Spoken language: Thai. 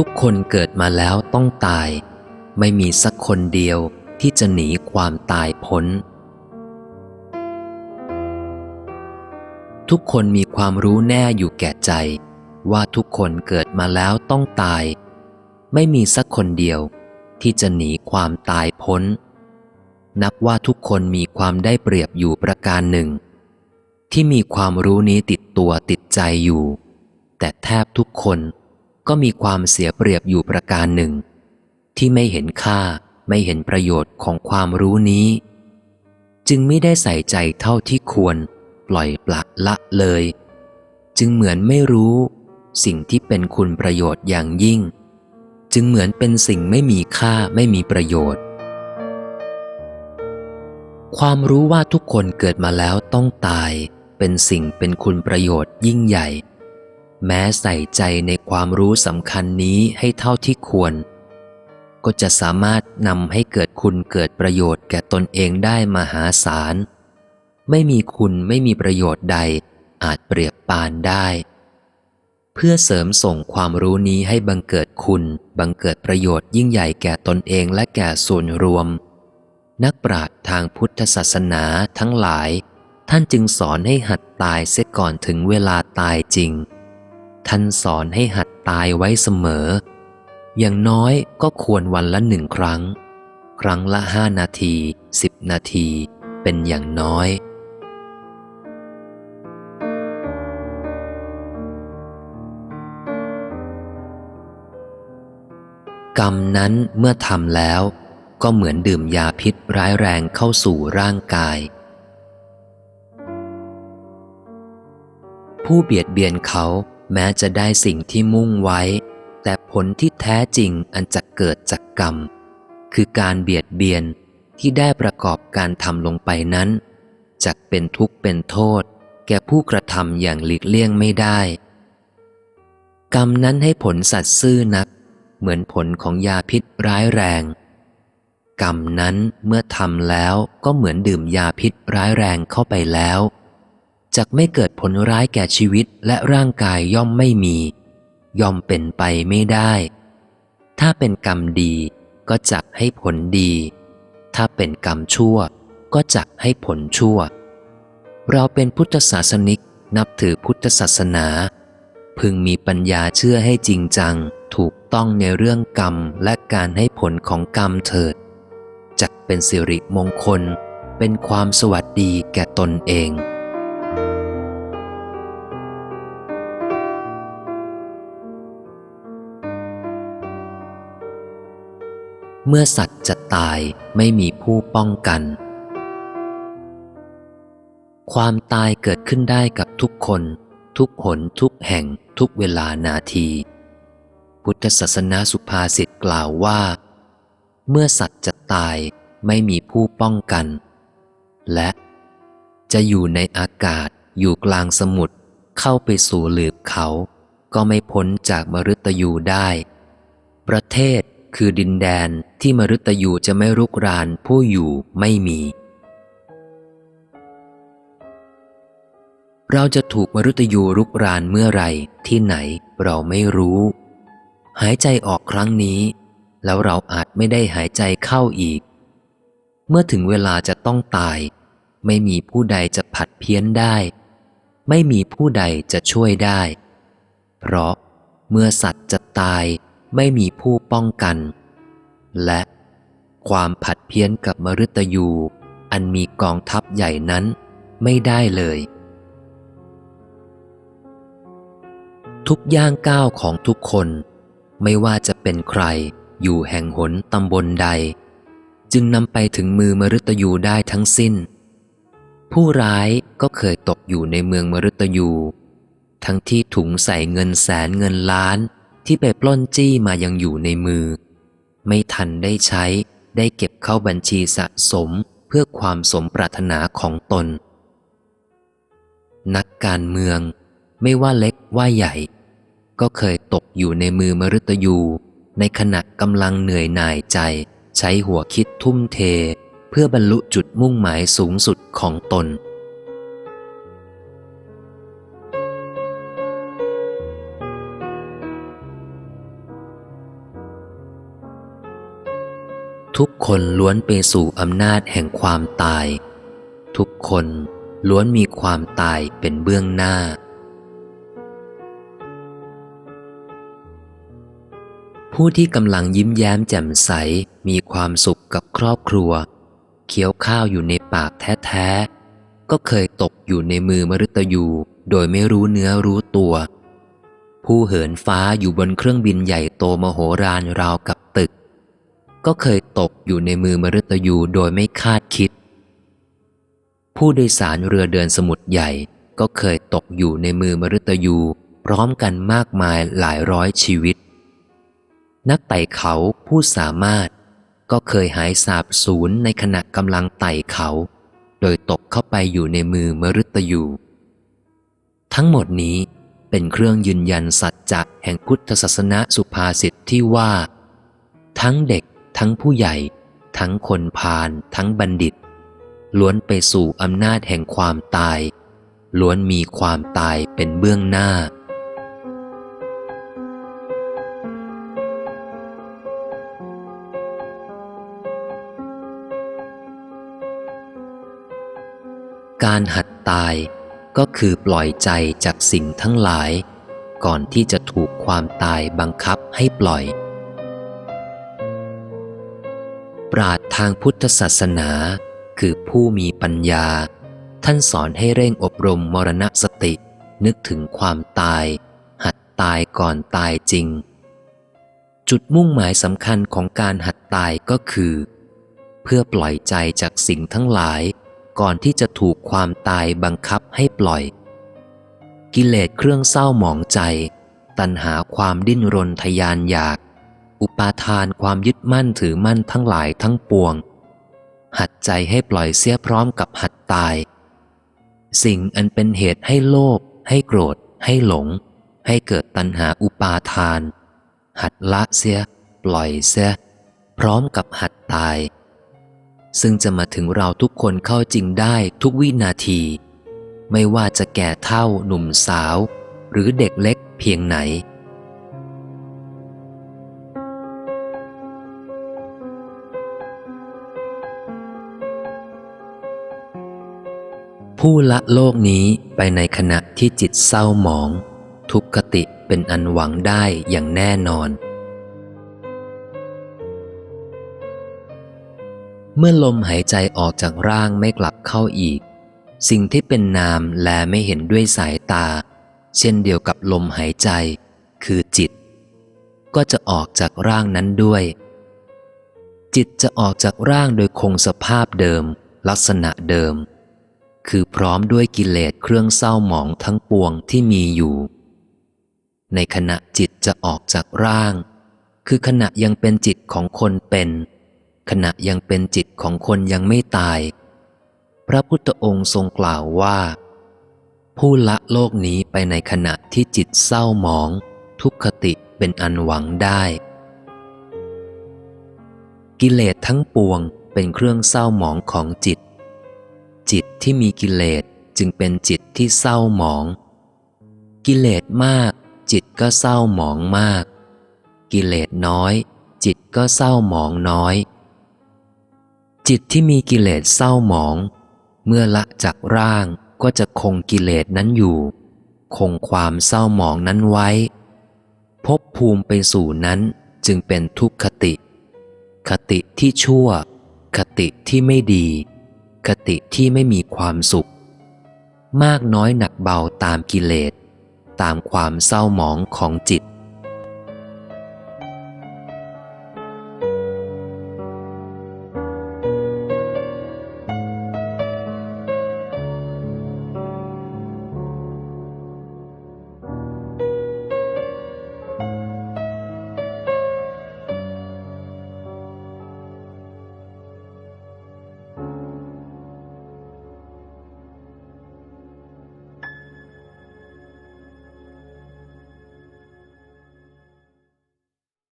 ทุกคนเกิดมาแล้วต้องตาย ไม่มีสักคนเดียวที่จะหนีความตายพ้น ทุกคนมีความรู้แน่อยู่แก่ใจ ว่าทุกคนเกิดมาแล้วต้องตาย ไม่มีสักคนเดียวที่จะหนีความตายพ้น นับว่าทุกคนมีความได้เปรียบอยู่ประการหนึ่ง ที่มีความรู้นี้ติดตัวติดใจอยู่ แต่แทบทุกคน ก็มีความเสียเปรียบอยู่ประการหนึ่ง ที่ไม่เห็นค่าไม่เห็นประโยชน์ของความรู้นี้ จึงไม่ได้ใส่ใจเท่าที่ควร ปล่อยปละละเลย จึงเหมือนไม่รู้ สิ่งที่เป็นคุณประโยชน์อย่างยิ่ง จึงเหมือนเป็นสิ่งไม่มีค่าไม่มีประโยชน์ ความรู้ว่าทุกคนเกิดมาแล้วต้องตาย เป็นสิ่งเป็นคุณประโยชน์ยิ่งใหญ่ แม้ใส่ใจในความรู้สำคัญนี้ให้เท่าที่ควร ก็จะสามารถนำให้เกิดคุณเกิดประโยชน์แก่ตนเองได้มหาศาล ไม่มีคุณไม่มีประโยชน์ใดอาจเปรียบปานได้ เพื่อเสริมส่งความรู้นี้ให้บังเกิดคุณ บังเกิดประโยชน์ยิ่งใหญ่แก่ตนเองและแก่ส่วนรวม นักปราชญ์ทางพุทธศาสนาทั้งหลาย ท่านจึงสอนให้หัดตายเสียก่อนถึงเวลาตายจริง ท่านสอนให้หัดตายไว้เสมอ อย่างน้อยก็ควรวันละหนึ่งครั้ง ครั้งละห้านาทีสิบนาทีเป็นอย่างน้อย กรรมนั้นเมื่อทำแล้ว ก็เหมือนดื่มยาพิษร้ายแรงเข้าสู่ร่างกาย ผู้เบียดเบียนเขา แม้จะได้สิ่งที่มุ่งไว้ แต่ผลที่แท้จริงอันจะเกิดจากกรรม คือการเบียดเบียนที่ได้ประกอบการทำลงไปนั้นจะเป็นทุกข์เป็นโทษ แก่ผู้กระทำอย่างหลีกเลี่ยงไม่ได้ กรรมนั้นให้ผลสัตว์ซื่อนัก เหมือนผลของยาพิษร้ายแรง กรรมนั้นเมื่อทำแล้วก็เหมือนดื่มยาพิษร้ายแรงเข้าไปแล้ว จะไม่เกิดผลร้ายแก่ชีวิตและร่างกายย่อมไม่มี ย่อมเป็นไปไม่ได้ ถ้าเป็นกรรมดีก็จักให้ผลดี ถ้าเป็นกรรมชั่ว ก็จักให้ผลชั่ว เราเป็นพุทธศาสนิกนับถือพุทธศาสนา พึงมีปัญญาเชื่อให้จริงจังถูกต้องในเรื่องกรรมและการให้ผลของกรรมเถิดจักเป็นสิริมงคล เป็นความสวัสดีแก่ตนเอง เมื่อสัตว์จะตายไม่มีผู้ป้องกัน ความตายเกิดขึ้นได้กับทุกคน ทุกหนทุกแห่งทุกเวลานาที พุทธศาสนาสุภาษิตกล่าวว่า เมื่อสัตว์จะตายไม่มีผู้ป้องกัน และจะอยู่ในอากาศอยู่กลางสมุทรเข้าไปสู่หลืบเขา ก็ไม่พ้นจากมฤตยูได้ ประเทศ คือดินแดนที่มฤตยูจะไม่รุกรานผู้อยู่ไม่มี เราจะถูกมฤตยูรุกรานเมื่อไรที่ไหนเราไม่รู้ หายใจออกครั้งนี้ แล้วเราอาจไม่ได้หายใจเข้าอีก เมื่อถึงเวลาจะต้องตาย ไม่มีผู้ใดจะผัดเพี้ยนได้ ไม่มีผู้ใดจะช่วยได้ เพราะเมื่อสัตว์จะตาย ไม่มีผู้ป้องกัน และความผัดเพี้ยนกับมฤตยู อันมีกองทัพใหญ่นั้นไม่ได้เลย ทุกย่างก้าวของทุกคน ไม่ว่าจะเป็นใครอยู่แห่งหนตำบลใด จึงนำไปถึงมือมฤตยูได้ทั้งสิ้น ผู้ร้ายก็เคยตกอยู่ในเมืองมฤตยู ทั้งที่ถุงใส่เงินแสนเงินล้าน ที่ไปปล้นจี้มายังอยู่ในมือ ไม่ทันได้ใช้ได้เก็บเข้าบัญชีสะสมเพื่อความสมปรารถนาของตน นักการเมืองไม่ว่าเล็กว่าใหญ่ ก็เคยตกอยู่ในมือมฤตยูในขณะกำลังเหนื่อยหน่ายใจ ใช้หัวคิดทุ่มเท เพื่อบรรลุจุดมุ่งหมายสูงสุดของตน คนล้วนไปสู่อำนาจแห่งความตาย ทุกคนล้วนมีความตายเป็นเบื้องหน้า ผู้ที่กำลังยิ้มแย้มแจ่มใสมีความสุขกับครอบครัว เคี้ยวข้าวอยู่ในปากแท้ๆ ก็เคยตกอยู่ในมือมฤตยูโดยไม่รู้เนื้อรู้ตัว ผู้เหินฟ้าอยู่บนเครื่องบินใหญ่โตมโหฬารราวกับ ก็เคยตกอยู่ในมือมฤตยูโดยไม่คาดคิด ผู้โดยสารเรือเดินสมุทรใหญ่ก็เคยตกอยู่ในมือมฤตยูพร้อมกันมากมายหลายร้อยชีวิต นักไต่เขาผู้สามารถก็เคยหายสาบสูญในขณะกำลังไต่เขา โดยตกเข้าไปอยู่ในมือมฤตยู ทั้งหมดนี้เป็นเครื่องยืนยันสัจจะแห่งพุทธศาสนาสุภาษิตที่ว่า ทั้งเด็ก ทั้งผู้ใหญ่ ทั้งคนพาลทั้งบัณฑิต ล้วนไปสู่อำนาจแห่งความตาย ล้วนมีความตายเป็นเบื้องหน้า การหัดตายก็คือปล่อยใจจากสิ่งทั้งหลาย ก่อนที่จะถูกความตายบังคับให้ปล่อย ปราดทางพุทธศาสนา คือผู้มีปัญญา ท่านสอนให้เร่งอบรมมรณสติ นึกถึงความตาย หัดตายก่อนตายจริง จุดมุ่งหมายสำคัญของการหัดตายก็คือ เพื่อปล่อยใจจากสิ่งทั้งหลาย ก่อนที่จะถูกความตายบังคับให้ปล่อย กิเลสเครื่องเศร้าหมองใจ ตัณหาความดิ้นรนทยานอยาก อุปาทานความยึดมั่นถือมั่นทั้งหลายทั้งปวง หัดใจให้ปล่อยเสียพร้อมกับหัดตาย สิ่งอันเป็นเหตุให้โลภให้โกรธ ให้หลง ให้เกิดตัณหาอุปาทาน หัดละเสีย ปล่อยเสีย พร้อมกับหัดตาย ซึ่งจะมาถึงเราทุกคนเข้าจริงได้ทุกวินาที ไม่ว่าจะแก่เท่าหนุ่มสาว หรือเด็กเล็กเพียงไหน ผู้ละโลกนี้ไปในขณะที่จิตเศร้าหมอง ทุกขติเป็นอันหวังได้อย่างแน่นอน เมื่อลมหายใจออกจากร่างไม่กลับเข้าอีก สิ่งที่เป็นนามแลไม่เห็นด้วยสายตา เช่นเดียวกับลมหายใจ คือจิต ก็จะออกจากร่างนั้นด้วย จิตจะออกจากร่างโดยคงสภาพเดิม ลักษณะเดิม คือพร้อมด้วยกิเลสเครื่องเศร้าหมองทั้งปวงที่มีอยู่ ในขณะจิตจะออกจากร่าง คือขณะยังเป็นจิตของคนเป็น ขณะยังเป็นจิตของคนยังไม่ตาย พระพุทธองค์ทรงกล่าวว่า ผู้ละโลกนี้ไปในขณะที่จิตเศร้าหมอง ทุกขติเป็นอันหวังได้ กิเลสทั้งปวงเป็นเครื่องเศร้าหมองของจิตจิต ที่มีกิเลสจึงเป็นจิตที่เศร้าหมอง กิเลสมาก จิตก็เศร้าหมองมาก กิเลสน้อย จิตก็เศร้าหมองน้อย จิตที่มีกิเลสเศร้าหมอง เมื่อละจากร่างก็จะคงกิเลสนั้นอยู่ คงความเศร้าหมองนั้นไว้ พบภูมิไปสู่นั้นจึงเป็นทุกขติ คติที่ชั่ว คติที่ไม่ดี คติที่ไม่มีความสุข มากน้อยหนักเบาตามกิเลส ตามความเศร้าหมองของจิต